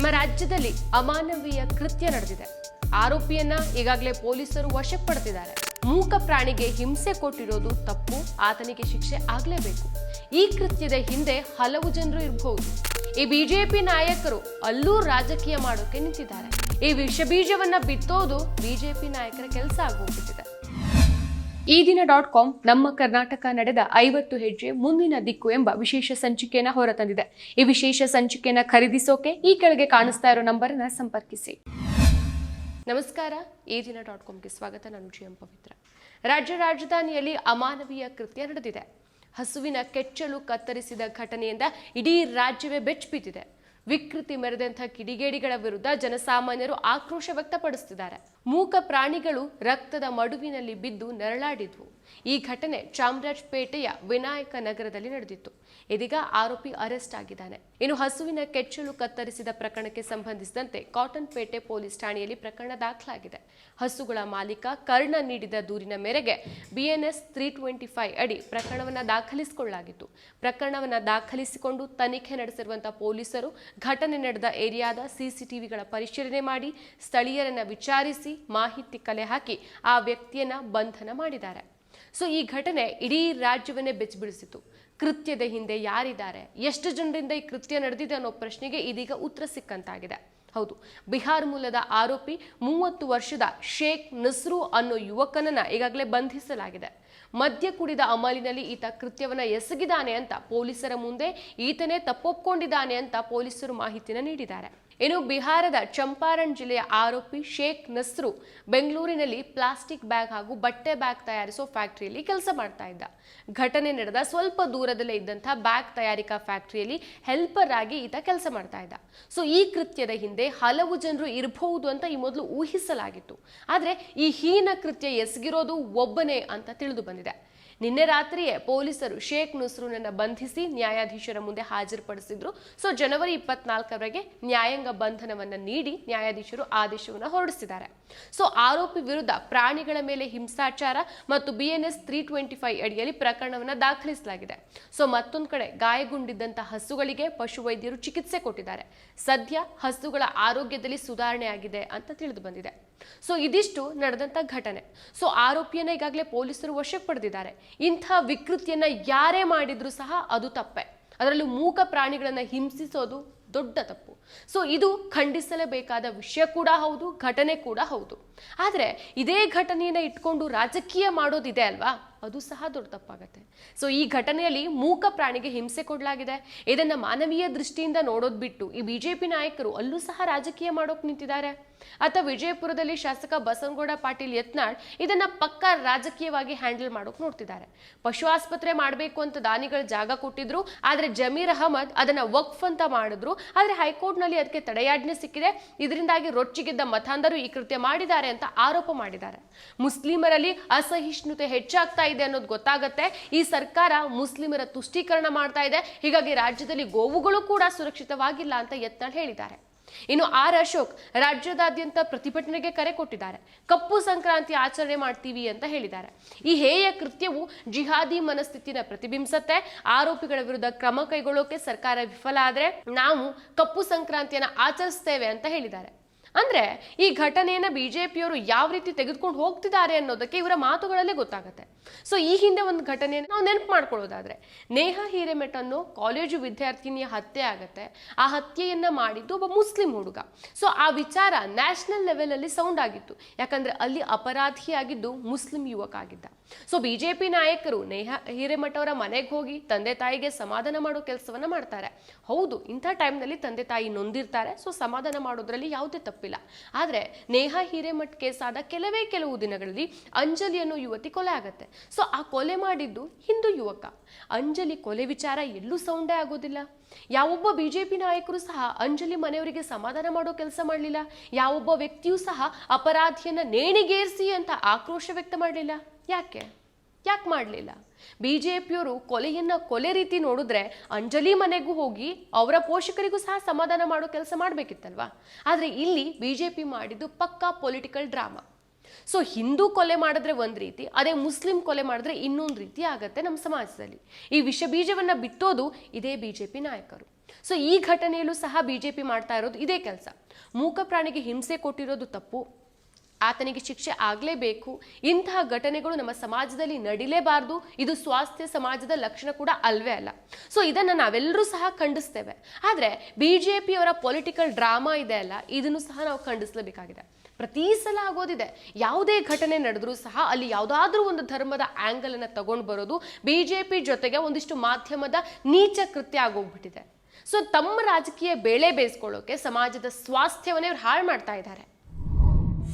ನಮ್ಮ ರಾಜ್ಯದಲ್ಲಿ ಅಮಾನವೀಯ ಕೃತ್ಯ ನಡೆದಿದೆ. ಆರೋಪಿಯನ್ನ ಈಗಾಗಲೇ ಪೊಲೀಸರು ವಶಕ್ಕೆ ಪಡೆದಿದ್ದಾರೆ. ಮೂಕ ಪ್ರಾಣಿಗೆ ಹಿಂಸೆ ಕೊಟ್ಟಿರೋದು ತಪ್ಪು, ಆತನಿಗೆ ಶಿಕ್ಷೆ ಆಗಲೇಬೇಕು. ಈ ಕೃತ್ಯದ ಹಿಂದೆ ಹಲವು ಜನರು ಇರಬಹುದು ಈ ಬಿಜೆಪಿ ನಾಯಕರು ಅಲ್ಲೂ ರಾಜಕೀಯ ಮಾಡೋಕೆ ನಿಂತಿದ್ದಾರೆ. ಈ ವಿಷ ಬೀಜವನ್ನ ಬಿತ್ತೋದು ಬಿಜೆಪಿ ನಾಯಕರ ಕೆಲಸ ಆಗೋಗ್ಬಿಟ್ಟಿದೆ. ಈ ದಿನ ಡಾಟ್ ಕಾಮ್ ನಮ್ಮ ಕರ್ನಾಟಕ ನಡೆದ ಐವತ್ತು ಹೆಜ್ಜೆ ಮುಂದಿನ ದಿಕ್ಕು ಎಂಬ ವಿಶೇಷ ಸಂಚಿಕೆಯನ್ನ ಹೊರತಂದಿದೆ. ಈ ವಿಶೇಷ ಸಂಚಿಕೆಯನ್ನ ಖರೀದಿಸೋಕೆ ಈ ಕೆಳಗೆ ಕಾಣಿಸ್ತಾ ಇರೋ ನಂಬರನ್ನು ಸಂಪರ್ಕಿಸಿ. ನಮಸ್ಕಾರ, ಈ ದಿನ ಡಾಟ್ ಕಾಮ್ಗೆ ಸ್ವಾಗತ. ನಾನು ಜಿ ಎಂ ಪವಿತ್ರ. ರಾಜ್ಯ ರಾಜಧಾನಿಯಲ್ಲಿ ಅಮಾನವೀಯ ಕೃತ್ಯ ನಡೆದಿದೆ. ಹಸುವಿನ ಕೆಚ್ಚಲು ಕತ್ತರಿಸಿದ ಘಟನೆಯಿಂದ ಇಡೀ ರಾಜ್ಯವೇ ಬೆಚ್ಚಿಬಿದ್ದಿದೆ ವಿಕೃತಿ ಮೆರೆದಂತಹ ಕಿಡಿಗೇಡಿಗಳ ವಿರುದ್ಧ ಜನಸಾಮಾನ್ಯರು ಆಕ್ರೋಶ ವ್ಯಕ್ತಪಡಿಸುತ್ತಿದ್ದಾರೆ. ಮೂಕ ಪ್ರಾಣಿಗಳು ರಕ್ತದ ಮಡುವಿನಲ್ಲಿ ಬಿದ್ದು ನೆರಳಾಡಿದ್ವು. ಈ ಘಟನೆ ಚಾಮರಾಜಪೇಟೆಯ ವಿನಾಯಕ ನಗರದಲ್ಲಿ ನಡೆದಿತ್ತು. ಇದೀಗ ಆರೋಪಿ ಅರೆಸ್ಟ್ ಆಗಿದ್ದಾನೆ. ಇನ್ನು ಹಸುವಿನ ಕೆಚ್ಚಲು ಕತ್ತರಿಸಿದ ಪ್ರಕರಣಕ್ಕೆ ಸಂಬಂಧಿಸಿದಂತೆ ಕಾಟನ್ ಪೇಟೆ ಪೊಲೀಸ್ ಠಾಣೆಯಲ್ಲಿ ಪ್ರಕರಣ ದಾಖಲಾಗಿದೆ. ಹಸುಗಳ ಮಾಲೀಕ ಕರ್ಣ ನೀಡಿದ ದೂರಿನ ಮೇರೆಗೆ ಬಿಎನ್ಎಸ್ ತ್ರೀ ಟ್ವೆಂಟಿ ಫೈವ್ ಅಡಿ ಪ್ರಕರಣವನ್ನು ದಾಖಲಿಸಿಕೊಳ್ಳಲಾಗಿತ್ತು. ಪ್ರಕರಣವನ್ನು ದಾಖಲಿಸಿಕೊಂಡು ತನಿಖೆ ನಡೆಸಿರುವಂತಹ ಪೊಲೀಸರು ಘಟನೆ ನಡೆದ ಏರಿಯಾದ ಸಿಸಿಟಿವಿಗಳ ಪರಿಶೀಲನೆ ಮಾಡಿ, ಸ್ಥಳೀಯರನ್ನ ವಿಚಾರಿಸಿ ಮಾಹಿತಿ ಕಲೆ ಹಾಕಿ ಆ ವ್ಯಕ್ತಿಯನ್ನ ಬಂಧನ ಮಾಡಿದ್ದಾರೆ. ಸೊ ಈ ಘಟನೆ ಇಡೀ ರಾಜ್ಯವನ್ನೇ ಬೆಚ್ಚಿಬಿಡಿಸಿತು. ಕೃತ್ಯದ ಹಿಂದೆ ಯಾರಿದ್ದಾರೆ? ಎಷ್ಟು ಜನರಿಂದ ಈ ಕೃತ್ಯ ನಡೆದಿದೆ ಅನ್ನೋ ಪ್ರಶ್ನೆಗೆ ಇದೀಗ ಉತ್ತರ ಸಿಕ್ಕಂತಾಗಿದೆ. ಹೌದು, ಬಿಹಾರ್ ಮೂಲದ ಆರೋಪಿ ಮೂವತ್ತು ವರ್ಷದ ಶೇಖ್ ನಸ್ರು ಅನ್ನೋ ಯುವಕನನ್ನ ಈಗಾಗಲೇ ಬಂಧಿಸಲಾಗಿದೆ. ಮದ್ಯ ಕುಡಿದ ಅಮಲಿನಲ್ಲಿ ಈತ ಕೃತ್ಯವನ್ನ ಎಸಗಿದಾನೆ ಅಂತ ಪೊಲೀಸರ ಮುಂದೆ ಈತನೇ ತಪ್ಪೊಪ್ಕೊಂಡಿದ್ದಾನೆ ಅಂತ ಪೊಲೀಸರು ಮಾಹಿತಿನ ನೀಡಿದ್ದಾರೆ. ಇನ್ನು ಬಿಹಾರದ ಚಂಪಾರಣ್ ಜಿಲ್ಲೆಯ ಆರೋಪಿ ಶೇಖ್ ನಸ್ರು ಬೆಂಗಳೂರಿನಲ್ಲಿ ಪ್ಲಾಸ್ಟಿಕ್ ಬ್ಯಾಗ್ ಹಾಗೂ ಬಟ್ಟೆ ಬ್ಯಾಗ್ ತಯಾರಿಸೋ ಫ್ಯಾಕ್ಟರಿಯಲ್ಲಿ ಕೆಲಸ ಮಾಡ್ತಾ ಇದ್ದ. ಘಟನೆ ನಡೆದ ಸ್ವಲ್ಪ ದೂರದಲ್ಲೇ ಇದ್ದಂತಹ ಬ್ಯಾಗ್ ತಯಾರಿಕಾ ಫ್ಯಾಕ್ಟರಿಯಲ್ಲಿ ಹೆಲ್ಪರ್ ಆಗಿ ಈತ ಕೆಲಸ ಮಾಡ್ತಾ ಇದ್ದ. ಸೊ ಈ ಕೃತ್ಯದ ಹಿಂದೆ ಹಲವು ಜನರು ಇರಬಹುದು ಅಂತ ಈ ಮೊದಲು ಊಹಿಸಲಾಗಿತ್ತು. ಆದರೆ ಈ ಹೀನ ಕೃತ್ಯ ಎಸಗಿರೋದು ಒಬ್ಬನೇ ಅಂತ ತಿಳಿದು ಬಂದಿದೆ. ನಿನ್ನೆ ರಾತ್ರಿಯೇ ಪೊಲೀಸರು ಶೇಖ್ ನುಸ್ರುನನ್ನ ಬಂಧಿಸಿ ನ್ಯಾಯಾಧೀಶರ ಮುಂದೆ ಹಾಜರುಪಡಿಸಿದ್ರು. ಸೊ, ಜನವರಿ ಇಪ್ಪತ್ನಾಲ್ಕರವರೆಗೆ ನ್ಯಾಯಾಂಗ ಬಂಧನವನ್ನ ನೀಡಿ ನ್ಯಾಯಾಧೀಶರು ಆದೇಶವನ್ನು ಹೊರಡಿಸಿದ್ದಾರೆ. ಸೊ ಆರೋಪಿ ವಿರುದ್ಧ ಪ್ರಾಣಿಗಳ ಮೇಲೆ ಹಿಂಸಾಚಾರ ಮತ್ತು ಬಿಎನ್ಎಸ್ ತ್ರೀ ಟ್ವೆಂಟಿ ಫೈವ್ ಅಡಿಯಲ್ಲಿ ಪ್ರಕರಣವನ್ನ ದಾಖಲಿಸಲಾಗಿದೆ. ಸೊ ಮತ್ತೊಂದು ಕಡೆ ಗಾಯಗೊಂಡಿದ್ದಂಥ ಹಸುಗಳಿಗೆ ಪಶುವೈದ್ಯರು ಚಿಕಿತ್ಸೆ ಕೊಟ್ಟಿದ್ದಾರೆ. ಸದ್ಯ ಹಸುಗಳ ಆರೋಗ್ಯದಲ್ಲಿ ಸುಧಾರಣೆ ಆಗಿದೆ ಅಂತ ತಿಳಿದು ಬಂದಿದೆ. ಸೊ ಇದಿಷ್ಟು ನಡೆದಂತ ಘಟನೆ. ಸೊ ಆರೋಪಿಯನ್ನ ಈಗಾಗಲೇ ಪೊಲೀಸರು ವಶಕ್ಕೆ ಪಡೆದಿದ್ದಾರೆ. ಇಂಥ ವಿಕೃತಿಯನ್ನ ಯಾರೇ ಮಾಡಿದ್ರು ಸಹ ಅದು ತಪ್ಪೆ. ಅದರಲ್ಲೂ ಮೂಕ ಪ್ರಾಣಿಗಳನ್ನ ಹಿಂಸಿಸೋದು ದೊಡ್ಡ ತಪ್ಪು. ಸೊ ಇದು ಖಂಡಿಸಲೇಬೇಕಾದ ವಿಷಯ ಕೂಡ ಹೌದು, ಘಟನೆ ಕೂಡ ಹೌದು. ಆದರೆ ಇದೇ ಘಟನೆಯನ್ನು ಇಟ್ಕೊಂಡು ರಾಜಕೀಯ ಮಾಡೋದಿದೆ ಅಲ್ವಾ? ಅದು ಸಹ ದೊಡ್ಡ ತಪ್ಪಾಗತ್ತೆ. ಸೊ ಈ ಘಟನೆಯಲ್ಲಿ ಮೂಕ ಪ್ರಾಣಿಗೆ ಹಿಂಸೆ ಕೊಡಲಾಗಿದೆ. ಇದನ್ನು ಮಾನವೀಯ ದೃಷ್ಟಿಯಿಂದ ನೋಡೋದು ಬಿಟ್ಟು ಈ ಬಿಜೆಪಿ ನಾಯಕರು ಅಲ್ಲೂ ಸಹ ರಾಜಕೀಯ ಮಾಡೋಕೆ ನಿಂತಿದ್ದಾರೆ. ಅಥವಾ ವಿಜಯಪುರದಲ್ಲಿ ಶಾಸಕ ಬಸವನಗೌಡ ಪಾಟೀಲ್ ಯತ್ನಾಳ್ ಇದನ್ನ ಪಕ್ಕ ರಾಜಕೀಯವಾಗಿ ಹ್ಯಾಂಡಲ್ ಮಾಡೋಕೆ ನೋಡ್ತಿದ್ದಾರೆ. ಪಶು ಆಸ್ಪತ್ರೆ ಮಾಡಬೇಕು ಅಂತ ದಾನಿಗಳು ಜಾಗ ಕೊಟ್ಟಿದ್ರು, ಆದರೆ ಜಮೀರ್ ಅಹಮದ್ ಅದನ್ನ ವಕ್ಫ್ ಅಂತ ಮಾಡಿದ್ರು. ಆದರೆ ಹೈಕೋರ್ಟ್ನಲ್ಲಿ ಅದಕ್ಕೆ ತಡೆಯಾಜ್ಞೆ ಸಿಕ್ಕಿದೆ. ಇದರಿಂದಾಗಿ ರೊಚ್ಚಿಗೆದ್ದ ಮತಾಂಧರು ಈ ಕೃತ್ಯ ಮಾಡಿದ್ದಾರೆ ಅಂತ ಆರೋಪ ಮಾಡಿದ್ದಾರೆ. ಮುಸ್ಲಿಮರಲ್ಲಿ ಅಸಹಿಷ್ಣುತೆ ಹೆಚ್ಚಾಗ್ತಾ ಇದೆ ಅನ್ನೋದು ಗೊತ್ತಾಗತ್ತೆ. ಈ ಸರ್ಕಾರ ಮುಸ್ಲಿಮರ ತುಷ್ಟೀಕರಣ ಮಾಡ್ತಾ ಇದೆ. ಹೀಗಾಗಿ ರಾಜ್ಯದಲ್ಲಿ ಗೋವುಗಳು ಕೂಡ ಸುರಕ್ಷಿತವಾಗಿಲ್ಲ ಅಂತ ಯತ್ನಾಳ್ ಹೇಳಿದ್ದಾರೆ. ಇನ್ನು ಆರ್ ಅಶೋಕ್ ರಾಜ್ಯದಾದ್ಯಂತ ಪ್ರತಿಭಟನೆಗೆ ಕರೆ ಕೊಟ್ಟಿದ್ದಾರೆ. ಕಪ್ಪು ಸಂಕ್ರಾಂತಿ ಆಚರಣೆ ಮಾಡ್ತೀವಿ ಅಂತ ಹೇಳಿದ್ದಾರೆ. ಈ ಹೇಯ ಕೃತ್ಯವು ಜಿಹಾದಿ ಮನಸ್ಥಿತಿನ ಪ್ರತಿಬಿಂಬಿಸತ್ತೆ. ಆರೋಪಿಗಳ ವಿರುದ್ಧ ಕ್ರಮ ಕೈಗೊಳ್ಳೋಕೆ ಸರ್ಕಾರ ವಿಫಲ ಆದ್ರೆ ನಾವು ಕಪ್ಪು ಸಂಕ್ರಾಂತಿಯನ್ನ ಆಚರಿಸ್ತೇವೆ ಅಂತ ಹೇಳಿದ್ದಾರೆ. ಅಂದ್ರೆ ಈ ಘಟನೆಯನ್ನ ಪಿಯವರು ಯಾವ ರೀತಿ ತೆಗೆದುಕೊಂಡು ಹೋಗ್ತಿದ್ದಾರೆ ಅನ್ನೋದಕ್ಕೆ ಇವರ ಮಾತುಗಳಲ್ಲೇ ಗೊತ್ತಾಗುತ್ತೆ. ಸೊ ಈ ಹಿಂದೆ ಒಂದು ಘಟನೆಯನ್ನು ನಾವು ನೆನಪು ಮಾಡ್ಕೊಳ್ಳೋದಾದ್ರೆ, ನೇಹಾ ಹಿರೇಮೆಟ್ ಅನ್ನೋ ಕಾಲೇಜು ವಿದ್ಯಾರ್ಥಿನಿಯ ಹತ್ಯೆ ಆಗುತ್ತೆ. ಆ ಹತ್ಯೆಯನ್ನ ಮಾಡಿದ್ದು ಒಬ್ಬ ಮುಸ್ಲಿಂ ಹುಡುಗ. ಸೊ ಆ ವಿಚಾರ ನ್ಯಾಷನಲ್ ಲೆವೆಲಲ್ಲಿ ಸೌಂಡ್ ಆಗಿತ್ತು. ಯಾಕಂದ್ರೆ ಅಲ್ಲಿ ಅಪರಾಧಿಯಾಗಿದ್ದು ಮುಸ್ಲಿಂ ಯುವಕ ಆಗಿದ್ದ. ಸೊ ಬಿಜೆಪಿ ನಾಯಕರು ನೇಹಾ ಹಿರೇಮಠ ಅವರ ಮನೆಗೆ ಹೋಗಿ ತಂದೆ ತಾಯಿಗೆ ಸಮಾಧಾನ ಮಾಡೋ ಕೆಲಸವನ್ನ ಮಾಡ್ತಾರೆ. ಹೌದು, ಇಂಥ ಟೈಮ್ನಲ್ಲಿ ತಂದೆ ತಾಯಿ ನೊಂದಿರ್ತಾರೆ. ಸೊ ಸಮಾಧಾನ ಮಾಡೋದ್ರಲ್ಲಿ ಯಾವುದೇ ತಪ್ಪಿಲ್ಲ. ಆದರೆ ನೇಹಾ ಹಿರೇಮಠ್ ಕೇಸ್ ಆದ ಕೆಲವೇ ಕೆಲವು ದಿನಗಳಲ್ಲಿ ಅಂಜಲಿ ಅನ್ನೋ ಯುವತಿ ಕೊಲೆ ಆಗತ್ತೆ. ಸೊ ಆ ಕೊಲೆ ಮಾಡಿದ್ದು ಹಿಂದೂ ಯುವಕ. ಅಂಜಲಿ ಕೊಲೆ ವಿಚಾರ ಎಲ್ಲೂ ಸೌಂಡೇ ಆಗೋದಿಲ್ಲ. ಯಾವೊಬ್ಬ ಬಿಜೆಪಿ ನಾಯಕರು ಸಹ ಅಂಜಲಿ ಮನೆಯವರಿಗೆ ಸಮಾಧಾನ ಮಾಡೋ ಕೆಲಸ ಮಾಡಲಿಲ್ಲ. ಯಾವೊಬ್ಬ ವ್ಯಕ್ತಿಯೂ ಸಹ ಅಪರಾಧಿಯನ್ನ ನೇಣಿಗೇರಿಸಿ ಅಂತ ಆಕ್ರೋಶ ವ್ಯಕ್ತ ಮಾಡಲಿಲ್ಲ. ಯಾಕೆ? ಯಾಕೆ ಮಾಡಲಿಲ್ಲ? ಬಿ ಜೆ ಪಿಯವರು ಕೊಲೆಯನ್ನು ಕೊಲೆ ರೀತಿ ನೋಡಿದ್ರೆ ಅಂಜಲಿ ಮನೆಗೂ ಹೋಗಿ ಅವರ ಪೋಷಕರಿಗೂ ಸಹ ಸಮಾಧಾನ ಮಾಡೋ ಕೆಲಸ ಮಾಡಬೇಕಿತ್ತಲ್ವಾ? ಆದರೆ ಇಲ್ಲಿ ಬಿ ಜೆ ಪಿ ಮಾಡಿದ್ದು ಪಕ್ಕಾ ಪೊಲಿಟಿಕಲ್ ಡ್ರಾಮಾ. ಸೊ ಹಿಂದೂ ಕೊಲೆ ಮಾಡಿದ್ರೆ ಒಂದು ರೀತಿ, ಅದೇ ಮುಸ್ಲಿಂ ಕೊಲೆ ಮಾಡಿದ್ರೆ ಇನ್ನೊಂದು ರೀತಿ ಆಗತ್ತೆ ನಮ್ಮ ಸಮಾಜದಲ್ಲಿ. ಈ ವಿಷ ಬೀಜವನ್ನ ಬಿತ್ತೋದು ಇದೇ ಬಿ ಜೆ ಪಿ ನಾಯಕರು. ಸೊ ಈ ಘಟನೆಯಲ್ಲೂ ಸಹ ಬಿ ಜೆ ಪಿ ಮಾಡ್ತಾ ಇರೋದು ಇದೇ ಕೆಲಸ. ಮೂಕ ಪ್ರಾಣಿಗೆ ಹಿಂಸೆ ಕೊಟ್ಟಿರೋದು ತಪ್ಪು ಆತನಿಗೆ ಶಿಕ್ಷೆ ಆಗಲೇಬೇಕು. ಇಂತಹ ಘಟನೆಗಳು ನಮ್ಮ ಸಮಾಜದಲ್ಲಿ ನಡಿಲೇಬಾರ್ದು. ಇದು ಸ್ವಾಸ್ಥ್ಯ ಸಮಾಜದ ಲಕ್ಷಣ ಕೂಡ ಅಲ್ವೇ ಅಲ್ಲ. ಸೊ ಇದನ್ನು ನಾವೆಲ್ಲರೂ ಸಹ ಖಂಡಿಸ್ತೇವೆ. ಆದರೆ ಬಿ ಜೆ ಪಿಯವರ ಪೊಲಿಟಿಕಲ್ ಡ್ರಾಮಾ ಇದೆ ಅಲ್ಲ, ಇದನ್ನು ಸಹ ನಾವು ಖಂಡಿಸಲೇಬೇಕಾಗಿದೆ. ಪ್ರತಿ ಸಲ ಆಗೋದಿದೆ. ಯಾವುದೇ ಘಟನೆ ನಡೆದ್ರೂ ಸಹ ಅಲ್ಲಿ ಯಾವುದಾದ್ರೂ ಒಂದು ಧರ್ಮದ ಆ್ಯಂಗಲ್ ಅನ್ನು ತಗೊಂಡು ಬರೋದು ಬಿ ಜೆ ಪಿ ಜೊತೆಗೆ ಒಂದಿಷ್ಟು ಮಾಧ್ಯಮದ ನೀಚ ಕೃತ್ಯ ಆಗೋಗ್ಬಿಟ್ಟಿದೆ. ಸೊ ತಮ್ಮ ರಾಜಕೀಯ ಬೇಳೆ ಬೇಯಿಸ್ಕೊಳ್ಳೋಕೆ ಸಮಾಜದ ಸ್ವಾಸ್ಥ್ಯವನ್ನೇ ಅವ್ರು ಹಾಳು ಮಾಡ್ತಾ ಇದ್ದಾರೆ.